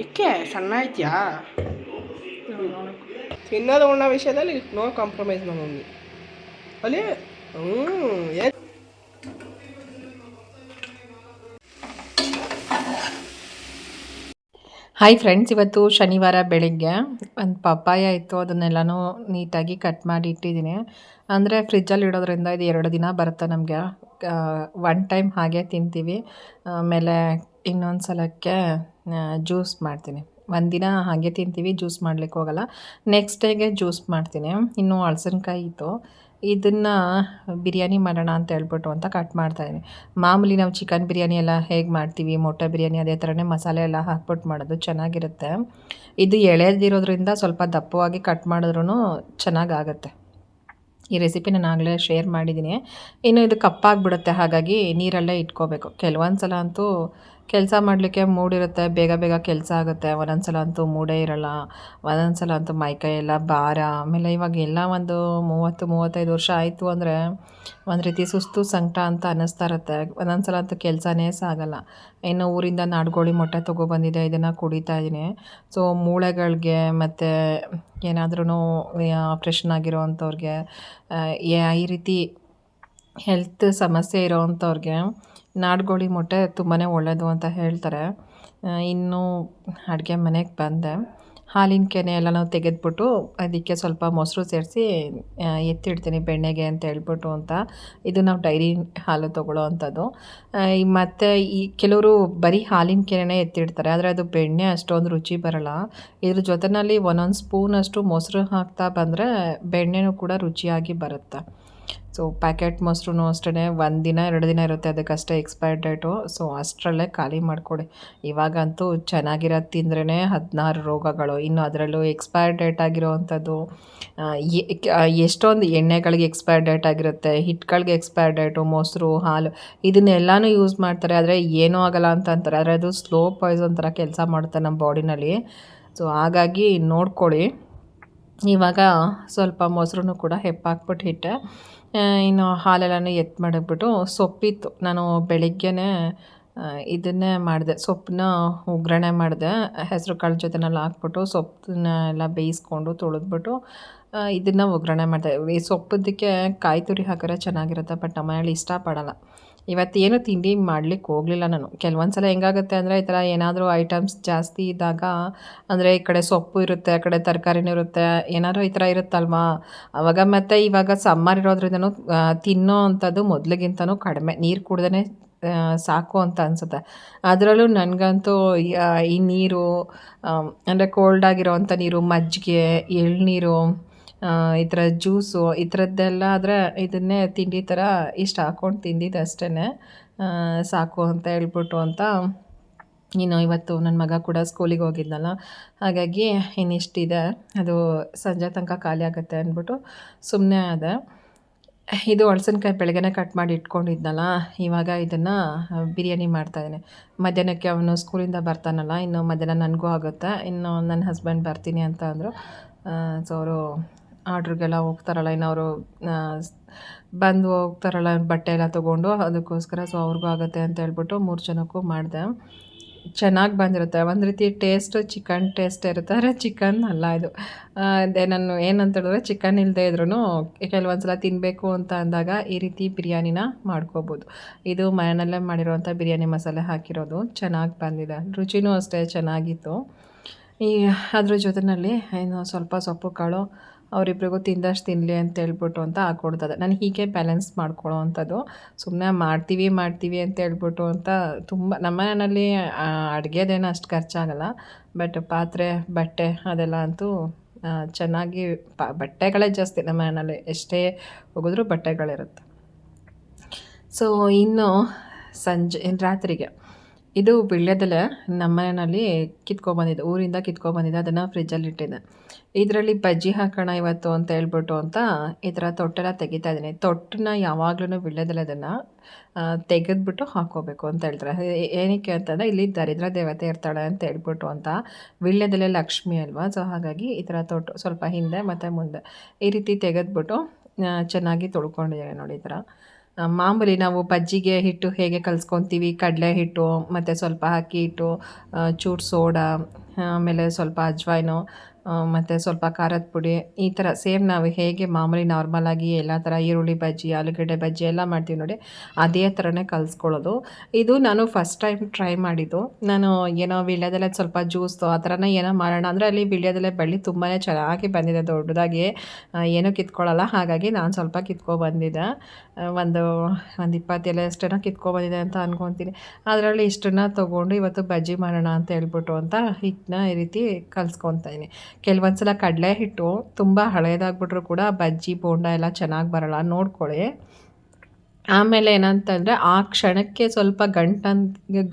ಇಕ್ಕೆ ಸಣ್ಣ ಐತ್ಯಾ ತಿನ್ನೋದು ಉಣ್ಣ ವಿಷಯದಲ್ಲಿ ನೋ ಕಾಂಪ್ರಮೈಸ್ ನಮ್ಮ ಮಮ್ಮಿ ಅಲ್ಲಿ ಹ್ಞೂ ಏ ಹಾಯ್ ಫ್ರೆಂಡ್ಸ್ ಇವತ್ತು ಶನಿವಾರ ಬೆಳಿಗ್ಗೆ ಒಂದು ಪಪ್ಪಾಯ ಇತ್ತು ಅದನ್ನೆಲ್ಲನೂ ನೀಟಾಗಿ ಕಟ್ ಮಾಡಿ ಇಟ್ಟಿದ್ದೀನಿ. ಅಂದರೆ ಫ್ರಿಜ್ಜಲ್ಲಿ ಇಡೋದ್ರಿಂದ ಇದು ಎರಡು ದಿನ ಬರುತ್ತೆ ನಮಗೆ. ಒನ್ ಟೈಮ್ ಹಾಗೆ ತಿಂತೀವಿ. ಆಮೇಲೆ ಇನ್ನೊಂದು ಸಲಕ್ಕೆ ಜ್ಯೂಸ್ ಮಾಡ್ತೀನಿ. ಒಂದಿನ ಹಾಗೆ ತಿಂತೀವಿ, ಜ್ಯೂಸ್ ಮಾಡ್ಲಿಕ್ಕೆ ಹೋಗಲ್ಲ. ನೆಕ್ಸ್ಟ್ ಡೇಗೆ ಜ್ಯೂಸ್ ಮಾಡ್ತೀನಿ. ಇನ್ನು ಹಳಸಿನಕಾಯಿ ಇತ್ತು. ಇದನ್ನು ಬಿರಿಯಾನಿ ಮಾಡೋಣ ಅಂತ ಹೇಳ್ಬಿಟ್ಟು ಅಂತ ಕಟ್ ಮಾಡ್ತಾಯಿದ್ದೀನಿ ಮಾಮೂಲಿ ನಾವು ಚಿಕನ್ ಬಿರಿಯಾನಿ ಎಲ್ಲ ಹೇಗೆ ಮಾಡ್ತೀವಿ, ಮೊಟ್ಟೆ ಬಿರಿಯಾನಿ ಅದೇ ಥರನೇ ಮಸಾಲೆ ಎಲ್ಲ ಹಾಕ್ಬಿಟ್ಟು ಮಾಡೋದು ಚೆನ್ನಾಗಿರುತ್ತೆ. ಇದು ಎಳೆದಿರೋದ್ರಿಂದ ಸ್ವಲ್ಪ ದಪ್ಪವಾಗಿ ಕಟ್ ಮಾಡಿದ್ರೂ ಚೆನ್ನಾಗಾಗತ್ತೆ. ಈ ರೆಸಿಪಿ ನಾನು ಆಗಲೇ ಶೇರ್ ಮಾಡಿದ್ದೀನಿ. ಇನ್ನು ಇದು ಕಪ್ಪಾಗಿಬಿಡುತ್ತೆ, ಹಾಗಾಗಿ ನೀರಲ್ಲೇ ಇಟ್ಕೋಬೇಕು. ಕೆಲವೊಂದು ಸಲ ಅಂತೂ ಕೆಲಸ ಮಾಡಲಿಕ್ಕೆ ಮೂಡಿರುತ್ತೆ, ಬೇಗ ಬೇಗ ಕೆಲಸ ಆಗುತ್ತೆ. ಒಂದೊಂದು ಸಲ ಅಂತೂ ಮೂಡೇ ಇರಲ್ಲ ಒಂದೊಂದು ಸಲ ಅಂತೂ ಮೈಕೈ ಎಲ್ಲ ಭಾರ. ಆಮೇಲೆ ಇವಾಗ ಎಲ್ಲ ಒಂದು ಮೂವತ್ತು, ಮೂವತ್ತೈದು ವರ್ಷ ಆಯಿತು ಅಂದರೆ ಒಂದು ರೀತಿ ಸುಸ್ತು, ಸಂಕಟ ಅಂತ ಅನ್ನಿಸ್ತಾ ಇರುತ್ತೆ. ಒಂದೊಂದು ಸಲ ಅಂತೂ ಕೆಲಸನೇ ಸಾಗಲ್ಲ. ಇನ್ನು ಊರಿಂದ ನಾಡ್ಗೋಳಿ ಮೊಟ್ಟೆ ತೊಗೊಬಂದಿದೆ ಇದನ್ನು ಕುಡಿತಾ ಇದ್ದೀನಿ ಸೊ ಮೂಳೆಗಳಿಗೆ ಮತ್ತು ಏನಾದ್ರೂ ಆಪ್ರೇಷನ್ ಆಗಿರೋ ಅಂಥವ್ರಿಗೆ ಈ ರೀತಿ ಹೆಲ್ತ್ ಸಮಸ್ಯೆ ಇರೋವಂಥವ್ರಿಗೆ ನಾಡ್ಗೋಳಿ ಮೊಟ್ಟೆ ತುಂಬಾ ಒಳ್ಳೆಯದು ಅಂತ ಹೇಳ್ತಾರೆ. ಇನ್ನೂ ಅಡುಗೆ ಮನೆಗೆ ಬಂದೆ. ಹಾಲಿನ ಕೆನೆ ಎಲ್ಲ ನಾವು ತೆಗೆದ್ಬಿಟ್ಟು ಅದಕ್ಕೆ ಸ್ವಲ್ಪ ಮೊಸರು ಸೇರಿಸಿ ಎತ್ತಿಡ್ತೀನಿ ಬೆಣ್ಣೆಗೆ ಅಂತ ಹೇಳ್ಬಿಟ್ಟು ಅಂತ. ಇದು ನಾವು ಡೈರಿ ಹಾಲು ತೊಗೊಳ್ಳೋ ಅಂಥದ್ದು. ಮತ್ತು ಈ ಕೆಲವರು ಬರೀ ಹಾಲಿನ ಕೆನೆನೇ ಎತ್ತಿಡ್ತಾರೆ, ಆದರೆ ಅದು ಬೆಣ್ಣೆ ಅಷ್ಟೊಂದು ರುಚಿ ಬರಲ್ಲ. ಇದ್ರ ಜೊತೆಯಲ್ಲಿ ಒಂದೊಂದು ಸ್ಪೂನಷ್ಟು ಮೊಸರು ಹಾಕ್ತಾ ಬಂದರೆ ಬೆಣ್ಣೆನೂ ಕೂಡ ರುಚಿಯಾಗಿ ಬರುತ್ತೆ. ಸೊ ಪ್ಯಾಕೆಟ್ ಮೊಸರು ಅಷ್ಟೇ ಒಂದು ದಿನ ಎರಡು ದಿನ ಇರುತ್ತೆ ಅದಕ್ಕಷ್ಟೇ ಎಕ್ಸ್ಪೈರ್ ಡೇಟು ಸೊ ಅಷ್ಟರಲ್ಲೇ ಖಾಲಿ ಮಾಡಿಕೊಡಿ ಇವಾಗಂತೂ ಚೆನ್ನಾಗಿರೋದು ತಿಂದ್ರೇ ಹದಿನಾರು ರೋಗಗಳು ಇನ್ನು ಅದರಲ್ಲೂ ಎಕ್ಸ್ಪೈರ್ ಡೇಟ್ ಆಗಿರೋವಂಥದ್ದು ಎಷ್ಟೊಂದು ಎಣ್ಣೆಗಳಿಗೆ ಎಕ್ಸ್ಪೈರ್ ಡೇಟ್ ಆಗಿರುತ್ತೆ ಹಿಟ್ಗಳಿಗೆ ಎಕ್ಸ್ಪೈರ್ ಡೇಟು ಮೊಸರು ಹಾಲು ಇದನ್ನೆಲ್ಲನೂ ಯೂಸ್ ಮಾಡ್ತಾರೆ ಆದರೆ ಏನೂ ಆಗಲ್ಲ ಅಂತ ಅಂತಾರೆ ಆದರೆ ಅದು ಸ್ಲೋ ಪಾಯ್ಸನ್ ಥರ ಕೆಲಸ ಮಾಡುತ್ತೆ ನಮ್ಮ ಬಾಡಿನಲ್ಲಿ ಸೊ ಹಾಗಾಗಿ ನೋಡ್ಕೊಳ್ಳಿ ಇವಾಗ ಸ್ವಲ್ಪ ಮೊಸರು ಕೂಡ ಹೆಪ್ಪಾಕ್ಬಿಟ್ಟು ಇಟ್ಟೆ. ಇನ್ನು ಹಾಲೆಲ್ಲನೂ ಎತ್ತು ಮಾಡಿಬಿಟ್ಟು ಸೊಪ್ಪಿತ್ತು. ನಾನು ಬೆಳಿಗ್ಗೆನೇ ಇದನ್ನೇ ಮಾಡಿದೆ. ಸೊಪ್ಪನ್ನ ಒಗ್ಗರಣೆ ಮಾಡಿದೆ. ಹೆಸರು ಕಾಳು ಜೊತೆನೆಲ್ಲ ಹಾಕ್ಬಿಟ್ಟು ಸೊಪ್ಪನ್ನ ಎಲ್ಲ ಬೇಯಿಸ್ಕೊಂಡು ತೊಳೆದ್ಬಿಟ್ಟು ಇದನ್ನು ಒಗ್ಗರಣೆ ಮಾಡಿದೆ. ಈ ಸೊಪ್ಪದಕ್ಕೆ ಕಾಯಿ ತುರಿ ಹಾಕಿದ್ರೆ ಚೆನ್ನಾಗಿರುತ್ತೆ, ಬಟ್ ನಮ್ಮ ಮನೇಲಿ ಇಷ್ಟಪಡಲ್ಲ. ಇವತ್ತೇನು ತಿಂಡಿ ಮಾಡ್ಲಿಕ್ಕೆ ಹೋಗಲಿಲ್ಲ ನಾನು. ಕೆಲವೊಂದು ಸಲ ಹೆಂಗಾಗುತ್ತೆ ಅಂದರೆ ಈ ಥರ ಏನಾದರೂ ಐಟಮ್ಸ್ ಜಾಸ್ತಿ ಇದ್ದಾಗ, ಅಂದರೆ ಈ ಕಡೆ ಸೊಪ್ಪು ಇರುತ್ತೆ, ಆ ಕಡೆ ತರಕಾರಿನೂ ಇರುತ್ತೆ, ಏನಾದರೂ ಈ ಥರ ಇರುತ್ತಲ್ವಾ? ಆವಾಗ ಮತ್ತು ಇವಾಗ ಸಮ್ಮರ್ ಇರೋದ್ರಿಂದನೂ ತಿನ್ನೋ ಅಂಥದ್ದು ಮೊದಲಿಗಿಂತನೂ ಕಡಿಮೆ. ನೀರು ಕುಡ್ದೇ ಸಾಕು ಅಂತ ಅನಿಸುತ್ತೆ. ಅದರಲ್ಲೂ ನನಗಂತೂ, ಈ ನೀರು ಅಂದರೆ ಕೋಲ್ಡ್ ಆಗಿರೋವಂಥ ನೀರು, ಮಜ್ಜಿಗೆ, ಎಳ್ನೀರು ಈ ಥರ ಜ್ಯೂಸು, ಈ ಥರದ್ದೆಲ್ಲ ಆದರೆ ಇದನ್ನೇ ತಿಂಡಿ ಥರ ಇಷ್ಟು ಹಾಕ್ಕೊಂಡು ತಿಂದಿದ್ದು ಅಷ್ಟೇ ಸಾಕು ಅಂತ ಹೇಳ್ಬಿಟ್ಟು ಅಂತ ಇನ್ನು ಇವತ್ತು ನನ್ನ ಮಗ ಕೂಡ ಸ್ಕೂಲಿಗೆ ಹೋಗಿದ್ನಲ್ಲ, ಹಾಗಾಗಿ ಇನ್ನಿಷ್ಟಿದೆ. ಅದು ಸಂಜೆ ತನಕ ಖಾಲಿ ಆಗುತ್ತೆ ಅಂದ್ಬಿಟ್ಟು ಸುಮ್ಮನೆ ಅದೇ ಇದು ಹಳಸಿನಕಾಯಿ ಬೆಳಗ್ಗೆನೆ ಕಟ್ ಮಾಡಿ ಇಟ್ಕೊಂಡಿದ್ನಲ್ಲ, ಇವಾಗ ಇದನ್ನು ಬಿರಿಯಾನಿ ಮಾಡ್ತಾಯಿದ್ದೀನಿ ಮಧ್ಯಾಹ್ನಕ್ಕೆ ಅವನು ಸ್ಕೂಲಿಂದ ಬರ್ತಾನಲ್ಲ, ಇನ್ನು ಮಧ್ಯಾಹ್ನ ನನಗೂ ಆಗುತ್ತೆ, ಇನ್ನು ನನ್ನ ಹಸ್ಬೆಂಡ್ ಬರ್ತೀನಿ ಅಂತ ಅಂದರು. ಸೊ ಅವರು ಆರ್ಡ್ರಿಗೆಲ್ಲ ಹೋಗ್ತಾರಲ್ಲ ಇನ್ನು ಅವರು ಬಂದು ಹೋಗ್ತಾರಲ್ಲ ಬಟ್ಟೆ ಎಲ್ಲ ತೊಗೊಂಡು, ಅದಕ್ಕೋಸ್ಕರ ಸೊ ಅವ್ರಿಗೂ ಆಗುತ್ತೆ ಅಂತ ಹೇಳ್ಬಿಟ್ಟು ಮೂರು ಜನಕ್ಕೂ ಮಾಡಿದೆ. ಚೆನ್ನಾಗಿ ಬಂದಿರುತ್ತೆ. ಒಂದು ರೀತಿ ಟೇಸ್ಟು, ಚಿಕನ್ ಟೇಸ್ಟ್ ಇರುತ್ತೆ. ಆದರೆ ಚಿಕನ್ ಅಲ್ಲ ಇದು. ಅದೇ ನಾನು ಏನಂತ ಹೇಳಿದ್ರೆ ಚಿಕನ್ ಇಲ್ಲದೆ ಇದ್ರೂ ಕೆಲವೊಂದು ಸಲ ತಿನ್ನಬೇಕು ಅಂತ ಅಂದಾಗ ಈ ರೀತಿ ಬಿರಿಯಾನಿನ ಮಾಡ್ಕೋಬೋದು. ಇದು ಮನೆಯಲ್ಲೇ ಮಾಡಿರೋವಂಥ ಬಿರಿಯಾನಿ ಮಸಾಲೆ ಹಾಕಿರೋದು. ಚೆನ್ನಾಗಿ ಬಂದಿದೆ. ರುಚಿನೂ ಅಷ್ಟೇ ಚೆನ್ನಾಗಿತ್ತು. ಈ, ಅದ್ರ ಜೊತೆಯಲ್ಲಿ ಏನು ಸ್ವಲ್ಪ ಸೊಪ್ಪು ಕಾಳು ಅವರಿಬ್ರಿಗೂ ತಿಂದಷ್ಟು ತಿನ್ನಲಿ ಅಂತ ಹೇಳ್ಬಿಟ್ಟು ಅಂತ ಹಾಕ್ಕೊಡ್ತದೆ ನಾನು ಹೀಗೆ ಬ್ಯಾಲೆನ್ಸ್ ಮಾಡ್ಕೊಳ್ಳೋ ಅಂಥದ್ದು. ಸುಮ್ಮನೆ ಮಾಡ್ತೀವಿ ಮಾಡ್ತೀವಿ ಅಂತ ಹೇಳ್ಬಿಟ್ಟು ಅಂತ ತುಂಬ, ನಮ್ಮ ಮನೆಯಲ್ಲಿ ಅಡುಗೆದೇನು ಅಷ್ಟು ಖರ್ಚಾಗಲ್ಲ. ಬಟ್ ಪಾತ್ರೆ, ಬಟ್ಟೆ ಅದೆಲ್ಲ ಅಂತೂ ಚೆನ್ನಾಗಿ ಪ, ಬಟ್ಟೆಗಳೇ ಜಾಸ್ತಿ ನಮ್ಮ ಮನೆಯಲ್ಲಿ. ಎಷ್ಟೇ ಹೋಗಿದ್ರೂ ಬಟ್ಟೆಗಳಿರುತ್ತೆ. ಸೊ ಇನ್ನು ಸಂಜೆ, ರಾತ್ರಿಗೆ. ಇದು ವೀಳ್ಯದೆಲೆ ನಮ್ಮ ಮನೆಯಲ್ಲಿ ಊರಿಂದ ಕಿತ್ಕೊಬಂದಿದ್ದೆ ಅದನ್ನು ಫ್ರಿಜ್ಜಲ್ಲಿ ಇಟ್ಟಿದ್ದೆ. ಇದರಲ್ಲಿ ಬಜ್ಜಿ ಹಾಕೋಣ ಇವತ್ತು ಅಂತ ಹೇಳ್ಬಿಟ್ಟು ಅಂತ ಈ ಥರ ತೊಟ್ಟೆಲ್ಲ ತೆಗಿತಾ ಇದ್ದೀನಿ. ತೊಟ್ಟನ್ನ ಯಾವಾಗ್ಲೂ ಅದನ್ನು ತೆಗೆದ್ಬಿಟ್ಟು ಹಾಕೋಬೇಕು ಅಂತ ಹೇಳ್ತಾರೆ. ಏನಕ್ಕೆ ಅಂತಂದರೆ ಇಲ್ಲಿ ದರಿದ್ರ ದೇವತೆ ಇರ್ತಾಳೆ ಅಂತ ಹೇಳ್ಬಿಟ್ಟು ಅಂತ. ವಿಳ್ಯದೆಲೆ ಲಕ್ಷ್ಮಿ ಅಲ್ವಾ? ಸೊ ಹಾಗಾಗಿ ಈ ಥರ ತೊಟ್ಟು ಸ್ವಲ್ಪ ಹಿಂದೆ ಮತ್ತು ಮುಂದೆ ಈ ರೀತಿ ತೆಗೆದ್ಬಿಟ್ಟು ಚೆನ್ನಾಗಿ ತೊಳ್ಕೊಂಡಿದ್ದಾರೆ ನೋಡಿ ಈ ಥರ ಮಾಮೂಲಿ ನಾವು ಬಜ್ಜಿಗೆ ಹಿಟ್ಟು ಹೇಗೆ ಕಲಿಸ್ಕೊತೀವಿ? ಕಡಲೆ ಹಿಟ್ಟು, ಮತ್ತು ಸ್ವಲ್ಪ ಅಕ್ಕಿ ಹಿಟ್ಟು ಚೂರು ಸೋಡಾ, ಆಮೇಲೆ ಸ್ವಲ್ಪ ಅಜ್ವಾಯ್ನು ಮತ್ತು ಸ್ವಲ್ಪ ಖಾರದ ಪುಡಿ, ಈ ಥರ ಸೇಮ್ ನಾವು ಹೇಗೆ ಮಾಮೂಲಿ ನಾರ್ಮಲಾಗಿ ಎಲ್ಲ ಥರ ಈರುಳ್ಳಿ ಬಜ್ಜಿ, ಆಲೂಗಡ್ಡೆ ಬಜ್ಜಿ ಎಲ್ಲ ಮಾಡ್ತೀವಿ ನೋಡಿ, ಅದೇ ಥರನೇ ಕಲಿಸ್ಕೊಳ್ಳೋದು. ಇದು ನಾನು ಫಸ್ಟ್ ಟೈಮ್ ಟ್ರೈ ಮಾಡಿದ್ದು. ನಾನು ಏನೋ ವೀಳ್ಯದೆಲೆ ಸ್ವಲ್ಪ ಜ್ಯೂಸು ಆ ಥರನೇ ಏನೋ ಮಾಡೋಣ ಅಂದರೆ ಅಲ್ಲಿ ವೀಳ್ಯದೆಲೆ ಬಳ್ಳಿ ತುಂಬಾ ಚೆನ್ನಾಗಿ ಬಂದಿದೆ, ದೊಡ್ಡದಾಗಿ ಏನೂ ಕಿತ್ಕೊಳ್ಳಲ್ಲ. ಹಾಗಾಗಿ ನಾನು ಸ್ವಲ್ಪ ಕಿತ್ಕೊ ಬಂದಿದ್ದೆ. ಒಂದು ಒಂದು ಇಪ್ಪತ್ತು ಎಲೆ ಅಷ್ಟೇನೋ ಕಿತ್ಕೊ ಬಂದಿದೆ ಅಂತ ಅನ್ಕೊತೀನಿ. ಅದರಲ್ಲಿ ಇಷ್ಟನ್ನು ತೊಗೊಂಡು ಇವತ್ತು ಬಜ್ಜಿ ಮಾಡೋಣ ಅಂತ ಹೇಳ್ಬಿಟ್ಟು ಅಂತ ಹಿಟ್ಟನ್ನ ಈ ರೀತಿ ಕಲಿಸ್ಕೊತಾ ಇದ್ದೀನಿ ಕೆಲವೊಂದು ಸಲ ಕಡಲೆ ಹಿಟ್ಟು ತುಂಬ ಹಳೇದಾಗ್ಬಿಟ್ರು ಕೂಡ ಬಜ್ಜಿ, ಬೋಂಡ ಎಲ್ಲ ಚೆನ್ನಾಗಿ ಬರೋಲ್ಲ, ನೋಡ್ಕೊಳ್ಳಿ. ಆಮೇಲೆ ಏನಂತಂದರೆ ಆ ಕ್ಷಣಕ್ಕೆ ಸ್ವಲ್ಪ ಗಂಟನ್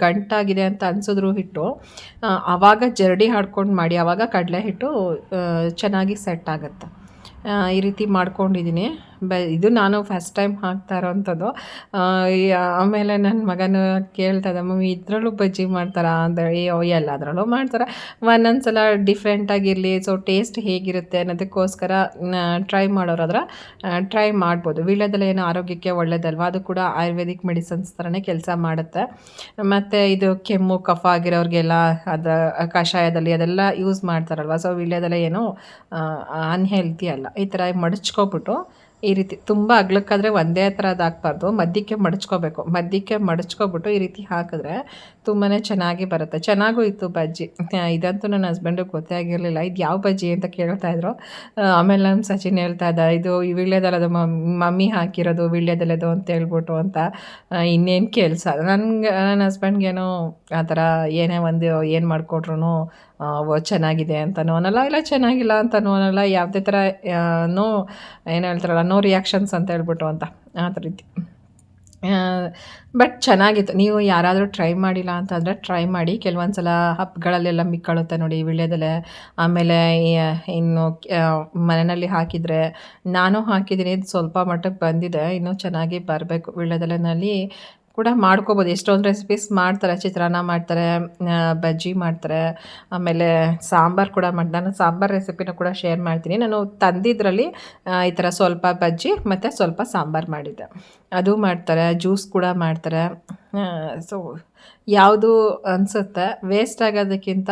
ಗಂಟಾಗಿದೆ ಅಂತ ಅನ್ಸಿದ್ರು ಹಿಟ್ಟು ಆವಾಗ ಜರಡಿ ಹಾಡ್ಕೊಂಡು ಮಾಡಿ ಆವಾಗ ಕಡಲೆ ಹಿಟ್ಟು ಚೆನ್ನಾಗಿ ಸೆಟ್ ಆಗುತ್ತೆ. ಈ ರೀತಿ ಮಾಡ್ಕೊಂಡಿದ್ದೀನಿ ಬ, ಇದು ನಾನು ಫಸ್ಟ್ ಟೈಮ್ ಹಾಕ್ತಾ ಇರೋವಂಥದ್ದು ಆಮೇಲೆ ನನ್ನ ಮಗನು ಕೇಳ್ತಾ ಇದ್ದ, ಮಮ್ಮಿ, ಇದರಲ್ಲೂ ಬಜ್ಜಿ ಮಾಡ್ತಾರಾ? ಅಂದರೆ, ಅಯ್ಯೋ, ಎಲ್ಲದರಲ್ಲೂ ಮಾಡ್ತಾರೆ. ಒಂದೊಂದು ಸಲ ಡಿಫ್ರೆಂಟಾಗಿರಲಿ ಸೊ ಟೇಸ್ಟ್ ಹೇಗಿರುತ್ತೆ ಅನ್ನೋದಕ್ಕೋಸ್ಕರ ಟ್ರೈ ಮಾಡೋರಾದ್ರೆ ಟ್ರೈ ಮಾಡ್ಬೋದು. ವೀಳ್ಯದೆಲೆ ಏನೋ ಆರೋಗ್ಯಕ್ಕೆ ಒಳ್ಳೇದಲ್ವ? ಅದು ಕೂಡ ಆಯುರ್ವೇದಿಕ್ ಮೆಡಿಸನ್ಸ್ ಥರನೇ ಕೆಲಸ ಮಾಡುತ್ತೆ. ಮತ್ತು ಇದು ಕೆಮ್ಮು, ಕಫ ಆಗಿರೋರಿಗೆಲ್ಲ, ಅದು, ಕಷಾಯದಲ್ಲಿ ಅದೆಲ್ಲ ಯೂಸ್ ಮಾಡ್ತಾರಲ್ವ? ಸೊ ವೀಳ್ಯದೆಲೆ ಏನು ಅನ್ಹೆಲ್ತಿ ಅಲ್ಲ. ಈ ಥರ ಮಡಚ್ಕೊಬಿಟ್ಟು ಈ ರೀತಿ ತುಂಬ ಅಗ್ಲಕ್ಕಾದರೆ ಒಂದೇ ಥರದ್ದು ಹಾಕ್ಬಾರ್ದು ಮಧ್ಯಕ್ಕೆ ಮಡಚ್ಕೋಬೇಕು. ಮಧ್ಯಕ್ಕೆ ಮಡಚ್ಕೊಬಿಟ್ಟು ಈ ರೀತಿ ಹಾಕಿದ್ರೆ ತುಂಬಾ ಚೆನ್ನಾಗಿ ಬರುತ್ತೆ. ಚೆನ್ನಾಗೂ ಇತ್ತು ಬಜ್ಜಿ. ಇದಂತೂ ನನ್ನ ಹಸ್ಬೆಂಡಿಗೆ ಗೊತ್ತೇ ಆಗಿರಲಿಲ್ಲ. ಇದು ಯಾವ ಬಜ್ಜಿ ಅಂತ ಕೇಳ್ತಾ ಇದ್ರು. ಆಮೇಲೆ ನಮ್ಮ ಸಚಿನ್ ಹೇಳ್ತಾ ಇದ್ದ, ಇದು ಈ ಮಮ್ಮಿ ಹಾಕಿರೋದು, ವೀಳ್ಯದೆಲೆದು ಅಂತ ಹೇಳ್ಬಿಟ್ಟು ಅಂತ ಇನ್ನೇನು ಕೆಲಸ? ನನಗೆ, ನನ್ನ ಹಸ್ಬೆಂಡ್ಗೇನೋ ಆ ಥರ ಏನೇ ಒಂದು ಏನು ಮಾಡಿಕೊಟ್ರು ಚೆನ್ನಾಗಿದೆ ಅಂತನೂ ಅನ್ನೋಲ್ಲ, ಇಲ್ಲ ಚೆನ್ನಾಗಿಲ್ಲ ಅಂತನೂ ಅನ್ನೋಲ್ಲ, ಯಾವುದೇ ಥರ ನೋ, ಏನು ಹೇಳ್ತಾರಲ್ಲ, ನೋ ರಿಯಾಕ್ಷನ್ಸ್ ಅಂತ ಹೇಳ್ಬಿಟ್ಟು ಅಂತ, ಆ ಥರ ರೀತಿ ಬಟ್ ಚೆನ್ನಾಗಿತ್ತು. ನೀವು ಯಾರಾದರೂ ಟ್ರೈ ಮಾಡಿಲ್ಲ ಅಂತಂದರೆ ಟ್ರೈ ಮಾಡಿ. ಕೆಲವೊಂದು ಸಲ ಹಬ್ಬಗಳಲ್ಲೆಲ್ಲ ಮಿಕ್ಕಳುತ್ತೆ ನೋಡಿ ವೀಳ್ಯದೆಲೆ ಆಮೇಲೆ ಇನ್ನು ಮನೆಯಲ್ಲಿ ಹಾಕಿದರೆ, ನಾನು ಹಾಕಿದ್ದೀನಿ ಸ್ವಲ್ಪ ಮಟ್ಟಕ್ಕೆ ಬಂದಿದೆ, ಇನ್ನೂ ಚೆನ್ನಾಗಿ ಬರಬೇಕು ವೀಳ್ಯದೆಲೆನಲ್ಲಿ ಕೂಡ ಮಾಡ್ಕೋಬೋದು. ಎಷ್ಟೊಂದು ರೆಸಿಪೀಸ್ ಮಾಡ್ತಾರೆ, ಚಿತ್ರಾನ್ನ ಮಾಡ್ತಾರೆ ಬಜ್ಜಿ ಮಾಡ್ತಾರೆ, ಆಮೇಲೆ ಸಾಂಬಾರು ಕೂಡ ಮಾಡಿ, ನಾನು ಸಾಂಬಾರು ರೆಸಿಪಿನೂ ಕೂಡ ಶೇರ್ ಮಾಡ್ತೀನಿ. ನಾನು ತಂದಿದ್ರಲ್ಲಿ ಈ ಥರ ಸ್ವಲ್ಪ ಬಜ್ಜಿ ಮತ್ತು ಸ್ವಲ್ಪ ಸಾಂಬಾರು ಮಾಡಿದ್ದೆ. ಅದು ಮಾಡ್ತಾರೆ ಜ್ಯೂಸ್ ಕೂಡ ಮಾಡ್ತಾರೆ. ಸೊ ಯಾವುದು ಅನಿಸುತ್ತೆ? ವೇಸ್ಟ್ ಆಗೋದಕ್ಕಿಂತ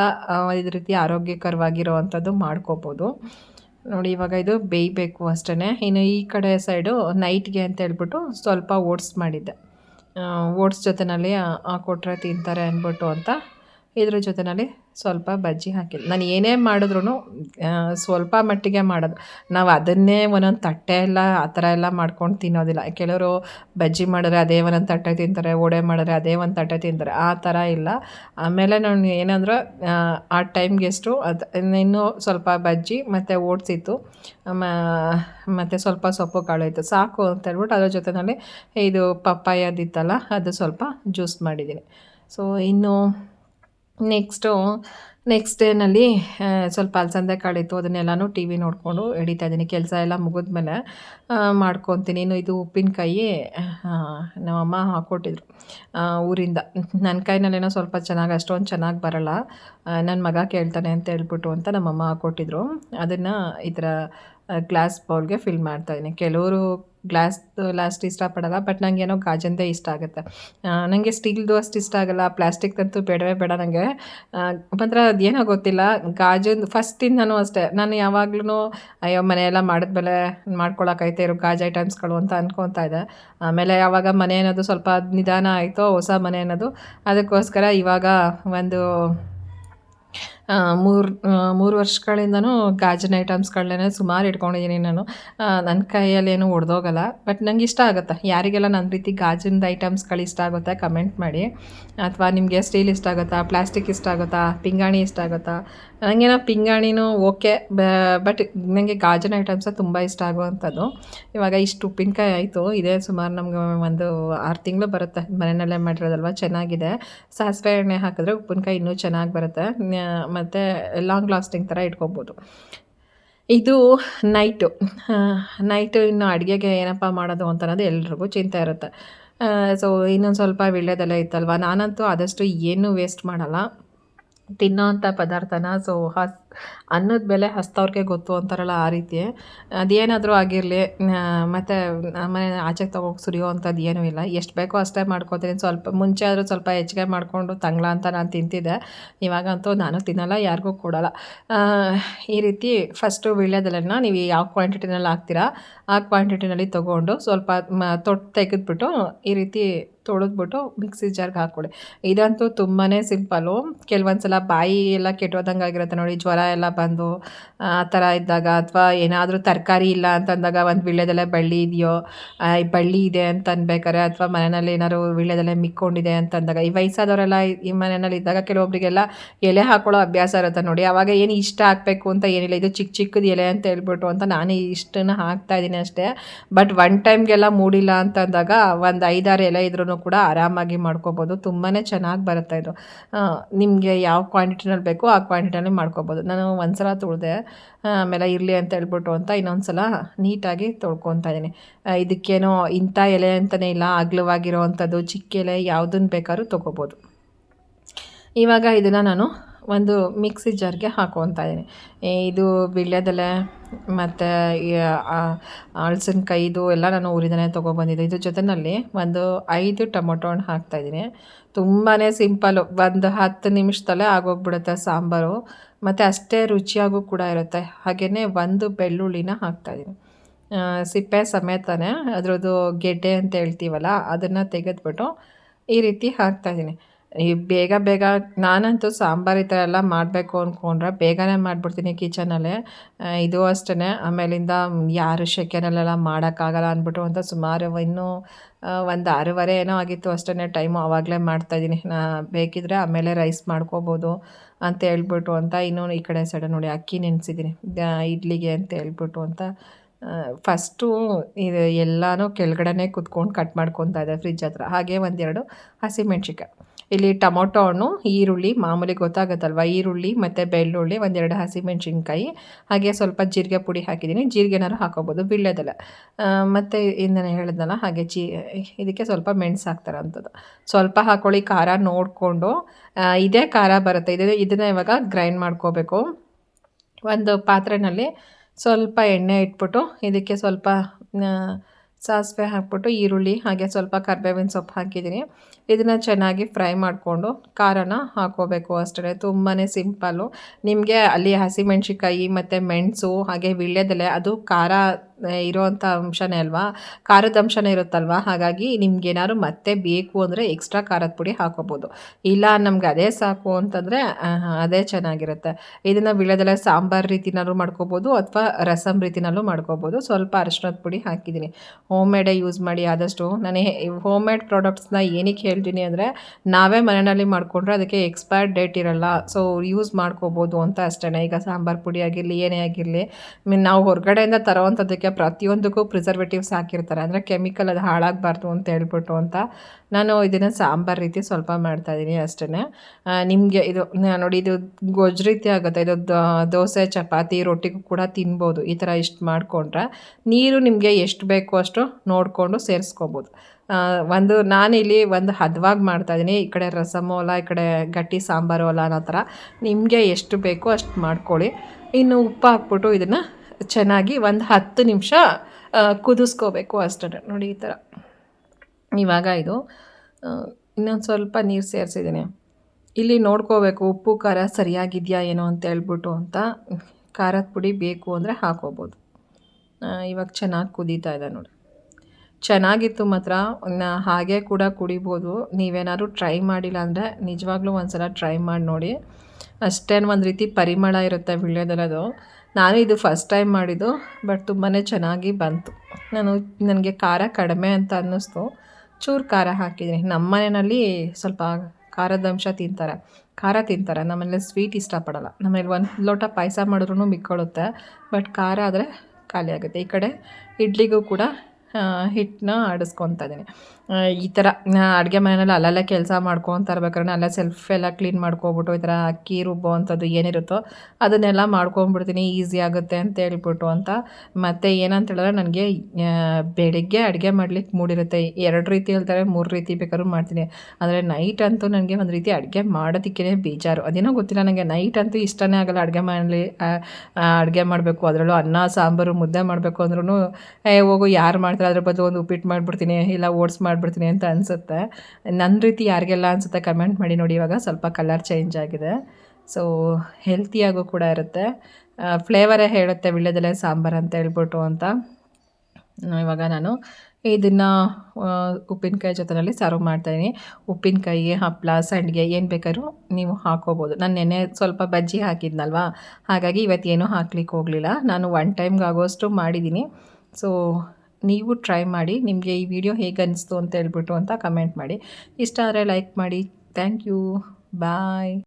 ಇದು ರೀತಿ ಆರೋಗ್ಯಕರವಾಗಿರೋ ಅಂಥದ್ದು ಮಾಡ್ಕೋಬೋದು. ನೋಡಿ, ಇವಾಗ ಇದು ಬೇಯಬೇಕು ಅಷ್ಟೇ ಇನ್ನು ಈ ಕಡೆ ಸೈಡು ನೈಟ್ಗೆ ಅಂತ ಹೇಳ್ಬಿಟ್ಟು ಸ್ವಲ್ಪ ಓಟ್ಸ್ ಮಾಡಿದ್ದೆ. ಓಟ್ಸ್ ಜೊತೆನಲ್ಲಿ ಹಾಕ್ಕೊಟ್ರೆ ತಿಂತಾರೆ ಅಂದ್ಬಿಟ್ಟು ಅಂತ ಇದ್ರ ಜೊತೆನಲ್ಲಿ ಸ್ವಲ್ಪ ಬಜ್ಜಿ ಹಾಕಿದ್ದು ನಾನು ಏನೇ ಮಾಡಿದ್ರು ಸ್ವಲ್ಪ ಮಟ್ಟಿಗೆ ಮಾಡೋದು. ನಾವು ಅದನ್ನೇ ಒಂದೊಂದು ತಟ್ಟೆ ಎಲ್ಲ ಆ ಥರ ಎಲ್ಲ ಮಾಡ್ಕೊಂಡು ತಿನ್ನೋದಿಲ್ಲ. ಕೆಲವರು ಬಜ್ಜಿ ಮಾಡಿದ್ರೆ ಅದೇ ಒಂದೊಂದು ತಟ್ಟೆ ತಿಂತಾರೆ, ವಡೆ ಮಾಡಿದ್ರೆ ಅದೇ ಒಂದು ತಟ್ಟೆ ತಿಂತಾರೆ. ಆ ಥರ ಇಲ್ಲ. ಆಮೇಲೆ ನಾನು ಏನಂದ್ರೆ, ಆ ಟೈಮ್ಗೆಷ್ಟು ಅದು ಇನ್ನೂ ಸ್ವಲ್ಪ ಬಜ್ಜಿ ಮತ್ತು ಓಡಿಸಿತ್ತು ಮತ್ತು ಸ್ವಲ್ಪ ಸೊಪ್ಪು ಕಾಳು ಇತ್ತು. ಸಾಕು ಅಂತ ಹೇಳ್ಬಿಟ್ಟು ಅದ್ರ ಜೊತೆನಲ್ಲಿ ಇದು ಪಪ್ಪಾಯದಿತ್ತಲ್ಲ ಅದು ಸ್ವಲ್ಪ ಜ್ಯೂಸ್ ಮಾಡಿದ್ದೀನಿ ಸೊ ಇನ್ನು ನೆಕ್ಸ್ಟು, ನೆಕ್ಸ್ಟ್ ಡೇನಲ್ಲಿ ಸ್ವಲ್ಪ ಅಲಸಂದೆ ಕಾಳಿತ್ತು, ಅದನ್ನೆಲ್ಲನೂ ಟಿ ವಿ ನೋಡಿಕೊಂಡು ಎಡಿತಾ ಇದ್ದೀನಿ. ಕೆಲಸ ಎಲ್ಲ ಮುಗಿದ್ಮೇಲೆ ಮಾಡ್ಕೊತೀನಿ. ಇನ್ನು ಇದು ಉಪ್ಪಿನಕಾಯಿ ನಮ್ಮಮ್ಮ ಹಾಕ್ಕೊಟ್ಟಿದ್ರು ಊರಿಂದ. ನನ್ನ ಕೈನಲ್ಲೇನೋ ಸ್ವಲ್ಪ ಚೆನ್ನಾಗಿ, ಅಷ್ಟೊಂದು ಚೆನ್ನಾಗಿ ಬರಲ್ಲ. ನನ್ನ ಮಗ ಕೇಳ್ತಾನೆ ಅಂತ ಹೇಳ್ಬಿಟ್ಟು ಅಂತ ನಮ್ಮಮ್ಮ ಹಾಕ್ಕೊಟ್ಟಿದ್ರು ಅದನ್ನು ಈ ಥರ ಗ್ಲಾಸ್ ಬೌಲ್ಗೆ ಫಿಲ್ ಮಾಡ್ತಾಯಿದ್ದೀನಿ ಕೆಲವರು ಗ್ಲಾಸ್ ಲಾಸ್ಟ್ ಇಷ್ಟಪಡಲ್ಲ ಬಟ್ ನನಗೆ ಏನೋ ಗಾಜಂದೇ ಇಷ್ಟ ಆಗುತ್ತೆ. ನನಗೆ ಸ್ಟೀಲ್ದು ಅಷ್ಟು ಇಷ್ಟ ಆಗಲ್ಲ ಪ್ಲಾಸ್ಟಿಕ್ದಂತೂ ಬೇಡವೇ ಬೇಡ ನನಗೆ ಮಾತ್ರ ಅದೇನೋ ಗೊತ್ತಿಲ್ಲ ಗಾಜಿಂದು ನಾನು ಅಷ್ಟೇ, ನಾನು ಯಾವಾಗ್ಲೂ ಅಯ್ಯೋ, ಮನೆಯೆಲ್ಲ ಮಾಡಿದ್ಮೇಲೆ ಮಾಡ್ಕೊಳಕೈತೆ ಇರೋ ಗಾಜ್ ಐಟಮ್ಸ್ಗಳು ಅಂತ ಅನ್ಕೊತಾ ಇದ್ದೆ. ಆಮೇಲೆ ಯಾವಾಗ ಮನೆ ಅನ್ನೋದು ಸ್ವಲ್ಪ ನಿಧಾನ ಆಯಿತು, ಹೊಸ ಮನೆ ಅನ್ನೋದು, ಅದಕ್ಕೋಸ್ಕರ ಇವಾಗ ಒಂದು ಮೂರು ಮೂರು ವರ್ಷಗಳಿಂದನೂ ಗಾಜಿನ ಐಟಮ್ಸ್ಗಳನ್ನೇ ಸುಮಾರು ಇಟ್ಕೊಂಡಿದ್ದೀನಿ ನಾನು. ನನ್ನ ಕೈಯಲ್ಲೇನು ಒಡೆದೋಗಲ್ಲ, ಬಟ್ ನಂಗೆ ಇಷ್ಟ ಆಗುತ್ತೆ. ಯಾರಿಗೆಲ್ಲ ನನ್ನ ರೀತಿ ಗಾಜಿನದ ಐಟಮ್ಸ್ಗಳು ಇಷ್ಟ ಆಗುತ್ತೆ ಕಮೆಂಟ್ ಮಾಡಿ. ಅಥವಾ ನಿಮಗೆ ಸ್ಟೀಲ್ ಇಷ್ಟ ಆಗುತ್ತಾ, ಪ್ಲಾಸ್ಟಿಕ್ ಇಷ್ಟ ಆಗುತ್ತಾ, ಪಿಂಗಾಣಿ ಇಷ್ಟ ಆಗುತ್ತಾ? ನನಗೇನೋ ಪಿಂಗಾಣಿನೂ ಓಕೆ ಬಟ್ ನನಗೆ ಗಾಜಿನ ಐಟಮ್ಸ ತುಂಬ ಇಷ್ಟ ಆಗುವಂಥದ್ದು. ಇವಾಗ ಇಷ್ಟು ಉಪ್ಪಿನಕಾಯಿ ಆಯಿತು, ಇದೇ ಸುಮಾರು ನಮ್ಗೆ ಒಂದು ಆರು ತಿಂಗಳು ಬರುತ್ತೆ. ಮನೆಯಲ್ಲೇ ಮಾಡಿರೋದಲ್ವ, ಚೆನ್ನಾಗಿದೆ. ಸಾಸಿವೆ ಎಣ್ಣೆ ಹಾಕಿದ್ರೆ ಉಪ್ಪಿನಕಾಯಿ ಇನ್ನೂ ಚೆನ್ನಾಗಿ ಬರುತ್ತೆ. ಮತ್ತು ಲಾಂಗ್ ಲಾಸ್ಟಿಂಗ್ ಥರ ಇಟ್ಕೊಬೋದು. ಇದು ನೈಟು ನೈಟು ಇನ್ನು ಅಡುಗೆಗೆ ಏನಪ್ಪ ಮಾಡೋದು ಅಂತ ಅನ್ನೋದು ಎಲ್ರಿಗೂ ಚಿಂತೆ ಇರುತ್ತೆ. ಸೊ ಇನ್ನೊಂದು ಸ್ವಲ್ಪ ವೀಳ್ಯದೆಲೆ ಇತ್ತಲ್ವ? ನಾನಂತೂ ಆದಷ್ಟು ಏನೂ ವೇಸ್ಟ್ ಮಾಡಲ್ಲ. ತಿನ್ನೋವಂಥ ಪದಾರ್ಥನ ಸೊ ಹಸ್ ಅನ್ನದ ಬೆಲೆ ಹಸ್ತವ್ರಿಗೆ ಗೊತ್ತು ಅಂತಾರಲ್ಲ ಆ ರೀತಿ. ಅದೇನಾದರೂ ಆಗಿರಲಿ ಮತ್ತು ಮನೆ ಆಚೆಗೆ ತೊಗೊಂಡು ಸುರಿಯೋ ಅಂಥದ್ದು ಏನೂ ಇಲ್ಲ. ಎಷ್ಟು ಬೇಕೋ ಅಷ್ಟೇ ಮಾಡ್ಕೋತೀನಿ ಸ್ವಲ್ಪ ಮುಂಚೆ ಆದರೂ ಸ್ವಲ್ಪ ಹೆಚ್ಚಿಗೆ ಮಾಡಿಕೊಂಡು ತಂಗ್ಳ ಅಂತ ನಾನು ತಿಂತಿದ್ದೆ. ಇವಾಗಂತೂ ನಾನು ತಿನ್ನಲ್ಲ, ಯಾರಿಗೂ ಕೊಡಲ್ಲ. ಈ ರೀತಿ ಫಸ್ಟು ವೀಳ್ಯದೆಲೆನ ನೀವು ಯಾವ ಕ್ವಾಂಟಿಟಿನಲ್ಲಿ ಹಾಕ್ತೀರಾ, ಆ ಕ್ವಾಂಟಿಟಿನಲ್ಲಿ ತೊಗೊಂಡು ಸ್ವಲ್ಪ ತೊಟ್ಟು ತೆಗೆದ್ಬಿಟ್ಟು ಈ ರೀತಿ ತೊಳೆದ್ಬಿಟ್ಟು ಮಿಕ್ಸಿ ಜಾರ್ಗೆ ಹಾಕ್ಕೊಳ್ಳಿ ಇದಂತೂ ತುಂಬಾ ಸಿಂಪಲ್ಲು ಕೆಲವೊಂದು ಸಲ ಬಾಯಿ ಎಲ್ಲ ಕೆಟ್ಟೋದಂಗೆ ಆಗಿರುತ್ತೆ ನೋಡಿ, ಜ್ವರ ಎಲ್ಲ ಬಂದು, ಆ ಥರ ಇದ್ದಾಗ ಅಥವಾ ಏನಾದರೂ ತರಕಾರಿ ಇಲ್ಲ ಅಂತಂದಾಗ ಒಂದು ವೀಳ್ಯದೆಲೆ ಬಳ್ಳಿ ಇದೆಯೋ ಈ ಬಳ್ಳಿ ಇದೆ ಅಂತ ಅನ್ಬೇಕಾರೆ ಅಥವಾ ಮನೆಯಲ್ಲಿ ಏನಾದ್ರು ವೀಳ್ಯದೆಲೆ ಮಿಕ್ಕೊಂಡಿದೆ ಅಂತಂದಾಗ, ಈ ವಯಸ್ಸಾದವರೆಲ್ಲ ಈ- ಮನೆಯಲ್ಲಿ ಇದ್ದಾಗ ಕೆಲವೊಬ್ಬರಿಗೆಲ್ಲ ಎಲೆ ಹಾಕೊಳ್ಳೋ ಅಭ್ಯಾಸ ಇರುತ್ತೆ ನೋಡಿ ಆವಾಗ ಏನು ಇಷ್ಟ ಹಾಕಬೇಕು ಅಂತ ಏನಿಲ್ಲ, ಇದು ಚಿಕ್ಕ ಚಿಕ್ಕದು ಎಲೆ ಅಂತ ಹೇಳ್ಬಿಟ್ಟು ಅಂತ ನಾನು ಇಷ್ಟನ್ನು ಹಾಕ್ತಾ ಇದ್ದೀನಿ ಅಷ್ಟೇ. ಬಟ್ ಒನ್ ಟೈಮ್ಗೆಲ್ಲ ಮೂಡಿಲ್ಲ ಅಂತಂದಾಗ ಒಂದು ಐದಾರು ಎಲೆ ಇದ್ರೂ ಕೂಡ ಆರಾಮಾಗಿ ಮಾಡ್ಕೋಬೋದು ತುಂಬಾ ಚೆನ್ನಾಗಿ ಬರುತ್ತೆ ಇದು. ನಿಮಗೆ ಯಾವ ಕ್ವಾಂಟಿಟಿನಲ್ಲಿ ಬೇಕೋ ಆ ಕ್ವಾಂಟಿಟಿನಲ್ಲಿ ಮಾಡ್ಕೋಬೋದು. ನಾನು ಒಂದ್ಸಲ ತೊಳೆದೆ ಆಮೇಲೆ ಇರಲಿ ಅಂತ ಹೇಳ್ಬಿಟ್ಟು ಅಂತ ಇನ್ನೊಂದು ಸಲ ನೀಟಾಗಿ ತೊಳ್ಕೊತಾ ಇದ್ದೀನಿ. ಇದಕ್ಕೇನೋ ಇಂಥ ಎಲೆ ಅಂತಲೇ ಇಲ್ಲ, ಅಗ್ಲವಾಗಿರೋ ಅಂಥದ್ದು, ಚಿಕ್ಕ ಎಲೆ ಯಾವುದನ್ನು ಬೇಕಾದ್ರೂ ತೊಗೋಬೋದು. ಇವಾಗ ಇದನ್ನು ನಾನು ಒಂದು ಮಿಕ್ಸಿ ಜಾರ್ಗೆ ಹಾಕೊತಾ ಇದ್ದೀನಿ. ಇದು ಬಿಳ್ಯದೆಲೆ ಮತ್ತು ಕೈದು ಎಲ್ಲ ನಾನು ಊರಿದನೇ ತೊಗೊಬಂದಿದ್ದೆ. ಇದ್ರ ಜೊತೆಯಲ್ಲಿ ಒಂದು ಐದು ಟೊಮೊಟೊ ಹಣ್ಣು ಹಾಕ್ತಾಯಿದ್ದೀನಿ ತುಂಬಾ ಸಿಂಪಲ್ಲು. ಒಂದು ಹತ್ತು ನಿಮಿಷದಲ್ಲೇ ಆಗೋಗ್ಬಿಡುತ್ತೆ ಸಾಂಬಾರು. ಮತ್ತು ಅಷ್ಟೇ ರುಚಿಯಾಗೂ ಕೂಡ ಇರುತ್ತೆ. ಹಾಗೆಯೇ ಒಂದು ಬೆಳ್ಳುಳ್ಳಿನ ಹಾಕ್ತಾಯಿದ್ದೀನಿ ಸಿಪ್ಪೆ ಸಮೇತನೇ ಅದರದ್ದು ಗೆಡ್ಡೆ ಅಂತ ಹೇಳ್ತೀವಲ್ಲ, ಅದನ್ನು ತೆಗೆದ್ಬಿಟ್ಟು ಈ ರೀತಿ ಹಾಕ್ತಾಯಿದ್ದೀನಿ ಈ ಬೇಗ ಬೇಗ ನಾನಂತೂ ಸಾಂಬಾರು ಈ ಥರ ಎಲ್ಲ ಮಾಡಬೇಕು ಅಂದ್ಕೊಂಡ್ರೆ ಬೇಗನೆ ಮಾಡಿಬಿಡ್ತೀನಿ ಕಿಚನಲ್ಲೇ. ಇದು ಅಷ್ಟೇ ಆಮೇಲಿಂದ ಯಾರು ಶೆಕೆನಲ್ಲೆಲ್ಲ ಮಾಡೋಕ್ಕಾಗಲ್ಲ ಅಂದ್ಬಿಟ್ಟು ಅಂತ ಸುಮಾರು ಇನ್ನೂ ಒಂದು ಆರೂವರೆ ಏನೋ ಆಗಿತ್ತು ಅಷ್ಟೇ ಟೈಮು ಆವಾಗಲೇ ಮಾಡ್ತಾಯಿದ್ದೀನಿ ನಾ ಬೇಕಿದ್ರೆ ಆಮೇಲೆ ರೈಸ್ ಮಾಡ್ಕೋಬೋದು. ಅಂತ ಹೇಳ್ಬಿಟ್ಟು ಅಂತ ಇನ್ನೊಂದು ಈ ಕಡೆ ಸಡನ್ ನೋಡಿ ಅಕ್ಕಿ ನೆನೆಸಿದ್ದೀನಿ. ಇಡ್ಲಿಗೆ ಅಂತ ಹೇಳ್ಬಿಟ್ಟು ಅಂತ. ಫಸ್ಟು ಇದು ಎಲ್ಲನೂ ಕೆಳಗಡೆನೇ ಕುತ್ಕೊಂಡು ಕಟ್ ಮಾಡ್ಕೊತಾ ಇದ್ದೆ ಫ್ರಿಜ್ ಹತ್ರ. ಹಾಗೆ ಒಂದೆರಡು ಹಸಿಮೆಣ್ಸಿಕಾಯಿ ಇಲ್ಲಿ ಟೊಮೊಟೊ ಹಣ್ಣು, ಈರುಳ್ಳಿ ಮಾಮೂಲಿ ಗೊತ್ತಾಗುತ್ತಲ್ವ? ಈರುಳ್ಳಿ ಮತ್ತು ಬೆಳ್ಳುಳ್ಳಿ, ಒಂದೆರಡು ಹಸಿಮೆಣ್ಸಿನ್ಕಾಯಿ, ಹಾಗೆ ಸ್ವಲ್ಪ ಜೀರಿಗೆ ಪುಡಿ ಹಾಕಿದ್ದೀನಿ. ಜೀರಿಗೆನಾರು ಹಾಕೋಬೋದು ವೀಳ್ಯದೆಲೆ ಮತ್ತು ನಾನು ಹೇಳಿದ್ನಲ್ಲ, ಹಾಗೆ ಜೀ ಇದಕ್ಕೆ ಸ್ವಲ್ಪ ಮೆಣಸು ಹಾಕ್ತಾರೆ ಅಂಥದ್ದು. ಸ್ವಲ್ಪ ಹಾಕೊಳ್ಳಿ, ಖಾರ ನೋಡಿಕೊಂಡು ಇದೇ ಖಾರ ಬರುತ್ತೆ. ಇದೇ, ಇದನ್ನು ಇವಾಗ ಗ್ರೈಂಡ್ ಮಾಡ್ಕೋಬೇಕು. ಒಂದು ಪಾತ್ರೆಯಲ್ಲಿ ಸ್ವಲ್ಪ ಎಣ್ಣೆ ಇಟ್ಬಿಟ್ಟು, ಇದಕ್ಕೆ ಸ್ವಲ್ಪ ಸಾಸಿವೆ ಹಾಕ್ಬಿಟ್ಟು ಈರುಳ್ಳಿ, ಹಾಗೆ ಸ್ವಲ್ಪ ಕರ್ಬೇವಿನ ಸೊಪ್ಪು ಹಾಕಿದ್ದೀನಿ. ಇದನ್ನು ಚೆನ್ನಾಗಿ ಫ್ರೈ ಮಾಡಿಕೊಂಡು ಖಾರನ ಹಾಕೋಬೇಕು ಅಷ್ಟೇ. ತುಂಬಾ ಸಿಂಪಲ್ಲು. ನಿಮಗೆ ಅಲ್ಲಿ ಹಸಿಮೆಣ್ಸಿಕಾಯಿ ಮತ್ತು ಮೆಣಸು ಹಾಗೆ ವೀಳ್ಯದೆಲೆ ಅದು ಖಾರ ಇರೋವಂಥ ಅಂಶನೇ ಅಲ್ವಾ? ಖಾರದ ಅಂಶನೇ ಇರುತ್ತಲ್ವ? ಹಾಗಾಗಿ ನಿಮ್ಗೇನಾದ್ರು ಮತ್ತೆ ಬೇಕು ಅಂದರೆ ಎಕ್ಸ್ಟ್ರಾ ಖಾರದ ಪುಡಿ ಹಾಕೋಬೋದು. ಇಲ್ಲ ನಮ್ಗೆ ಅದೇ ಸಾಕು ಅಂತಂದರೆ ಅದೇ ಚೆನ್ನಾಗಿರುತ್ತೆ. ಇದನ್ನು ವೀಳ್ಯದೆಲೆ ಸಾಂಬಾರು ರೀತಿನಲ್ಲೂ ಮಾಡ್ಕೋಬೋದು ಅಥವಾ ರಸಮ್ ರೀತಿನಲ್ಲೂ ಮಾಡ್ಕೋಬೋದು. ಸ್ವಲ್ಪ ಅರಿಶಿನದ ಪುಡಿ ಹಾಕಿದ್ದೀನಿ. ಹೋಮ್ ಮೇಡೇ ಯೂಸ್ ಮಾಡಿ ಆದಷ್ಟು. ನಾನು ಹೋಮ್ ಮೇಡ್ ಪ್ರಾಡಕ್ಟ್ಸ್ನ ಏನಕ್ಕೆ ಹೇಳ್ತೀನಿ ಅಂದರೆ, ನಾವೇ ಮನೆಯಲ್ಲಿ ಮಾಡಿಕೊಂಡ್ರೆ ಅದಕ್ಕೆ ಎಕ್ಸ್ಪೈರ್ಡ್ ಡೇಟ್ ಇರಲ್ಲ. ಸೊ ಯೂಸ್ ಮಾಡ್ಕೋಬೋದು ಅಂತ ಅಷ್ಟೇ ಈಗ ಸಾಂಬಾರು ಪುಡಿ ಆಗಿರಲಿ, ಏನೇ ಆಗಿರಲಿ, ಮೀನ್ ನಾವು ಹೊರಗಡೆಯಿಂದ ತರೋವಂಥದ್ದಕ್ಕೆ ಪ್ರತಿಯೊಂದಕ್ಕೂ ಪ್ರಿಸರ್ವೇಟಿವ್ಸ್ ಹಾಕಿರ್ತಾರೆ. ಅಂದರೆ ಕೆಮಿಕಲ್ ಅದು ಹಾಳಾಗಬಾರ್ದು ಅಂತ ಹೇಳ್ಬಿಟ್ಟು ಅಂತ ನಾನು ಇದನ್ನು ಸಾಂಬಾರು ರೀತಿ ಸ್ವಲ್ಪ ಮಾಡ್ತಾಯಿದ್ದೀನಿ ಅಷ್ಟೇ ನಿಮಗೆ ಇದು, ನೋಡಿ ಇದು ಗೊಜ್ಜು ರೀತಿ ಆಗುತ್ತೆ. ಇದು ದೋಸೆ, ಚಪಾತಿ, ರೊಟ್ಟಿಗೂ ಕೂಡ ತಿನ್ಬೋದು. ಈ ಥರ ಇಷ್ಟು ಮಾಡಿಕೊಂಡ್ರೆ ನೀರು ನಿಮಗೆ ಎಷ್ಟು ಬೇಕು ಅಷ್ಟು ನೋಡಿಕೊಂಡು ಸೇರಿಸ್ಕೋಬೋದು. ಒಂದು ಒಂದು ನಾನಿಲ್ಲಿ ಒಂದು ಹದವಾಗಿ ಮಾಡ್ತಾಯಿದ್ದೀನಿ ಈ ಕಡೆ ರಸಮೋಲ ಈ ಕಡೆ ಗಟ್ಟಿ ಸಾಂಬಾರು ಹೊಲ ಅನ್ನೋ ಥರ ನಿಮಗೆ ಎಷ್ಟು ಬೇಕೋ ಅಷ್ಟು ಮಾಡ್ಕೊಳ್ಳಿ. ಇನ್ನು ಉಪ್ಪು ಹಾಕ್ಬಿಟ್ಟು ಇದನ್ನು ಚೆನ್ನಾಗಿ ಒಂದು ಹತ್ತು ನಿಮಿಷ ಕುದಿಸ್ಕೋಬೇಕು ಅಷ್ಟೇ ನೋಡಿ ಈ ಥರ ಇವಾಗ ಇದು ಇನ್ನೊಂದು ಸ್ವಲ್ಪ ನೀರು ಸೇರಿಸಿದ್ದೀನಿ. ಇಲ್ಲಿ ನೋಡ್ಕೋಬೇಕು ಉಪ್ಪು, ಖಾರ ಸರಿಯಾಗಿದೆಯಾ ಏನೋ ಅಂತ ಹೇಳ್ಬಿಟ್ಟು ಅಂತ. ಖಾರದ ಪುಡಿ ಬೇಕು ಅಂದರೆ ಹಾಕೋಬೋದು. ಇವಾಗ ಚೆನ್ನಾಗಿ ಕುದೀತಾ ಇದೆ ನೋಡಿ. ಚೆನ್ನಾಗಿತ್ತು ಮಾತ್ರ. ಹಾಗೆ ಕೂಡ ಕುಡಿಬೋದು. ನೀವೇನಾದ್ರೂ ಟ್ರೈ ಮಾಡಿಲ್ಲ ಅಂದರೆ ನಿಜವಾಗ್ಲೂ ಒಂದು ಸಲ ಟ್ರೈ ಮಾಡಿ ನೋಡಿ. ಅಷ್ಟೇನು ಒಂದು ರೀತಿ ಪರಿಮಳ ಇರುತ್ತೆ ವೀಳ್ಯದೆಲೆದು ನಾನು ಇದು ಫಸ್ಟ್ ಟೈಮ್ ಮಾಡಿದ್ದು ಬಟ್ ತುಂಬಾ ಚೆನ್ನಾಗಿ ಬಂತು. ನಾನು ನನಗೆ ಖಾರ ಕಡಿಮೆ ಅಂತ ಅನ್ನಿಸ್ತು. ಚೂರು ಖಾರ ಹಾಕಿದ್ದೀನಿ. ನಮ್ಮ ಮನೆಯಲ್ಲಿ ಸ್ವಲ್ಪ ಖಾರದ ಅಂಶ ತಿಂತಾರೆ. ಖಾರ ತಿಂತಾರೆ. ನಮ್ಮನೇಲಿ ಸ್ವೀಟ್ ಇಷ್ಟಪಡಲ್ಲ. ನಮ್ಮನೇಲಿ ಒಂದು ಲೋಟ ಪಾಯಸ ಮಾಡಿದ್ರೂ ಮಿಕ್ಕೊಳ್ಳುತ್ತೆ. ಬಟ್ ಖಾರ ಆದರೆ ಖಾಲಿ ಆಗುತ್ತೆ. ಈ ಕಡೆ ಇಡ್ಲಿಗೂ ಕೂಡ ಹಿಟ್ಟನ್ನ ಆಡಿಸ್ಕೊತಾ ಇದ್ದೀನಿ. ಈ ಥರ ಅಡುಗೆ ಮನೆಯಲ್ಲಿ ಅಲ್ಲಲ್ಲೇ ಕೆಲಸ ಮಾಡ್ಕೊತ ಇರ್ಬೇಕಾದ್ರೆ ಅಲ್ಲೇ ಸೆಲ್ಫ್ ಎಲ್ಲ ಕ್ಲೀನ್ ಮಾಡ್ಕೊಬಿಟ್ಟು ಈ ಥರ ಅಕ್ಕಿ ರುಬ್ಬೋ ಅಂಥದ್ದು ಏನಿರುತ್ತೋ ಅದನ್ನೆಲ್ಲ ಮಾಡ್ಕೊಂಬಿಡ್ತೀನಿ ಈಸಿ ಆಗುತ್ತೆ ಅಂತ ಹೇಳ್ಬಿಟ್ಟು ಅಂತ. ಮತ್ತು ಏನಂತ ಹೇಳಿದ್ರೆ ನನಗೆ ಬೆಳಿಗ್ಗೆ ಅಡುಗೆ ಮಾಡ್ಲಿಕ್ಕೆ ಮೂಡಿರುತ್ತೆ ಎರಡು ರೀತಿ ಹೇಳ್ತಾರೆ, ಮೂರು ರೀತಿ ಬೇಕಾದ್ರೂ ಮಾಡ್ತೀನಿ. ಆದರೆ ನೈಟ್ ಅಂತೂ ನನಗೆ ಒಂದು ರೀತಿ ಅಡುಗೆ ಮಾಡೋದಕ್ಕೇ ಬೇಜಾರು. ಅದೇನೋ ಗೊತ್ತಿಲ್ಲ ನನಗೆ ನೈಟ್ ಅಂತೂ ಇಷ್ಟನೇ ಆಗಲ್ಲ ಅಡುಗೆ ಮನೇಲಿ ಅಡುಗೆ ಮಾಡಬೇಕು. ಅದರಲ್ಲೂ ಅನ್ನ, ಸಾಂಬಾರು, ಮುದ್ದೆ ಮಾಡಬೇಕು ಅಂದ್ರೂ ಏ ಹೋಗು, ಯಾರು ಮಾಡ್ತಾರೆ ಅದ್ರ ಬದಲು ಒಂದು ಉಪ್ಪಿಟ್ಟು ಮಾಡಿಬಿಡ್ತೀನಿ, ಇಲ್ಲ ಓಟ್ಸ್ ಮಾಡಿಬಿಡ್ತೀನಿ ಅಂತ ಅನಿಸುತ್ತೆ. ನನ್ನ ರೀತಿ ಯಾರಿಗೆಲ್ಲ ಅನಿಸುತ್ತೆ ಕಮೆಂಟ್ ಮಾಡಿ ನೋಡಿ, ಇವಾಗ ಸ್ವಲ್ಪ ಕಲರ್ ಚೇಂಜ್ ಆಗಿದೆ. ಸೊ ಹೆಲ್ತಿಯಾಗೂ ಕೂಡ ಇರುತ್ತೆ. ಫ್ಲೇವರೇ ಹೇಳುತ್ತೆ ವಿಳ್ಯದೆಲೆ ಸಾಂಬಾರು ಅಂತ ಹೇಳ್ಬಿಟ್ಟು ಅಂತ. ಇವಾಗ ನಾನು ಇದನ್ನು ಉಪ್ಪಿನಕಾಯಿ ಜೊತೆಯಲ್ಲಿ ಸರ್ವ್ ಮಾಡ್ತಾಯಿದ್ದೀನಿ ಉಪ್ಪಿನಕಾಯಿ ಹಪ್ಪಳ ಸಂಡಿಗೆ ಏನು ಬೇಕಾದ್ರೂ ನೀವು ಹಾಕೋಬೋದು. ನಾನು ನೆನ್ನೆ ಸ್ವಲ್ಪ ಬಜ್ಜಿ ಹಾಕಿದ್ನಲ್ವಾ? ಹಾಗಾಗಿ ಇವತ್ತೇನೂ ಹಾಕ್ಲಿಕ್ಕೆ ಹೋಗಲಿಲ್ಲ. ನಾನು ಒನ್ ಟೈಮ್ಗೆ ಆಗೋಷ್ಟು ಮಾಡಿದ್ದೀನಿ ಸೊ ನೀವು ಟ್ರೈ ಮಾಡಿ, ನಿಮಗೆ ಈ ವಿಡಿಯೋ ಹೇಗೆ ಅನಿಸ್ತು ಅಂತ ಹೇಳ್ಬಿಟ್ಟು ಅಂತ ಕಮೆಂಟ್ ಮಾಡಿ. ಇಷ್ಟ ಆದರೆ ಲೈಕ್ ಮಾಡಿ. Thank you bye